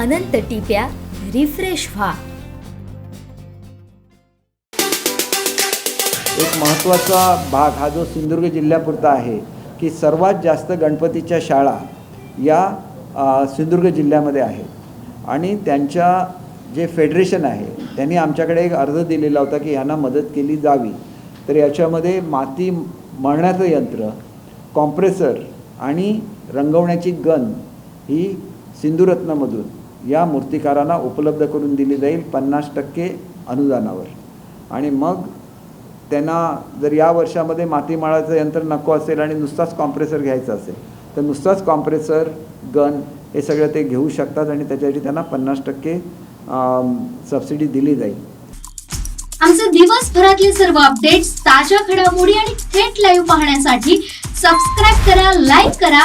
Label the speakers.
Speaker 1: अनंत टिप्या refresh व्हा.
Speaker 2: एक महत्त्वाचा भाग हा जो सिंधुदुर्ग जिल्ह्यापुरता आहे की सर्वात जास्त गणपतीच्या शाळा या सिंधुदुर्ग जिल्ह्यामध्ये आहेत. आणि त्यांच्या जे फेडरेशन आहे त्यांनी आमच्याकडे एक अर्ज दिलेला होता की ह्यांना मदत केली जावी. तर याच्यामध्ये माती मळण्याचं यंत्र कॉम्प्रेसर आणि रंगवण्याची गन ही सिंधुरत्नमधून या मूर्तिकारांना उपलब्ध करून दिली जाईल पन्नास टक्के अनुदानावर. आणि मग त्यांना जर या वर्षामध्ये मातीमाळाचं यंत्र नको असेल आणि नुसताच कॉम्प्रेसर घ्यायचा असेल तर नुसताच कॉम्प्रेसर गन हे सगळं ते घेऊ शकतात आणि त्याच्यासाठी त्यांना पन्नास टक्के सबसिडी दिली जाईल.
Speaker 3: आमचे दिवसभरातले सर्व अपडेट्स ताज्या घडामोडी आणि थेट लाईव्ह पाहण्यासाठी सबस्क्राईब करा लाईक करा